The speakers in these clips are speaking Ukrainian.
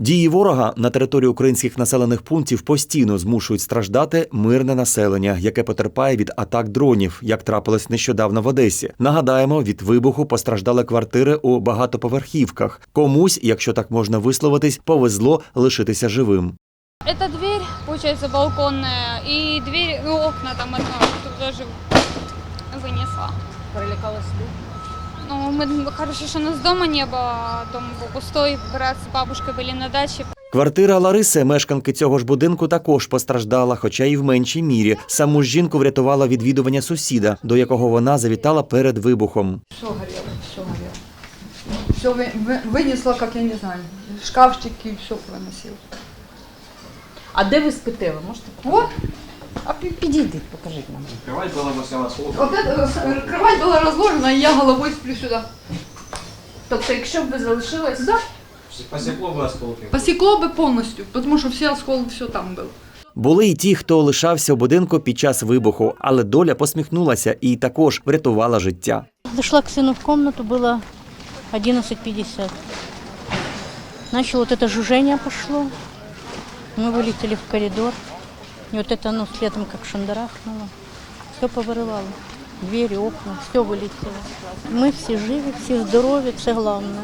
Дії ворога на території українських населених пунктів постійно змушують страждати мирне населення, яке потерпає від атак дронів, як трапилось нещодавно в Одесі. Нагадаємо, від вибуху постраждали квартири у багатоповерхівках. Комусь, якщо так можна висловитись, повезло лишитися живим. Это дверь, получается, балконная, и дверь, ну, окна там одно, тут даже вынесла. Перелякалась? Ну, мы, хорошо, что у нас дома не было, дом был пустой, брат с бабушкой были на даче. Квартира Лариси, мешканки цього ж будинку, також постраждала, хоча й в меншій мірі. Саму ж жінку врятувала відвідування сусіда, до якого вона завітала перед вибухом. Все горело, все горело. Все вы, вы- вынесла, как я не знаю, шкафчики, все выносил. А де ви спите? Ви можете? Вот, А пі- підійдіть, покажіть нам. Кровать была бы сняла с вот эта э, кровать была разложена, и я головой сплю сюда. Тобто, якщо б ви залишились, Да, Посекло бы осколки. посекло бы полностью, потому что все осколки, все там было. Були й ті, хто лишався у будинку під час вибуху, але доля посміхнулася і також врятувала життя. Зашла к сыну в комнату, было 11.50. Начало вот это жужжение пошло. Мы вылетели в коридор. И вот это оно следом как шандарахнуло. Все повырывало. Двери, окна, все вылетело. Мы все живы, все здоровы, це головне.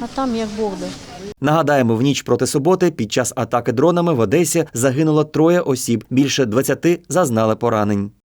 А там як Бог дасть. Нагадаємо, в ніч проти суботи під час атаки дронами в Одесі загинуло троє осіб. Більше 20 зазнали поранень.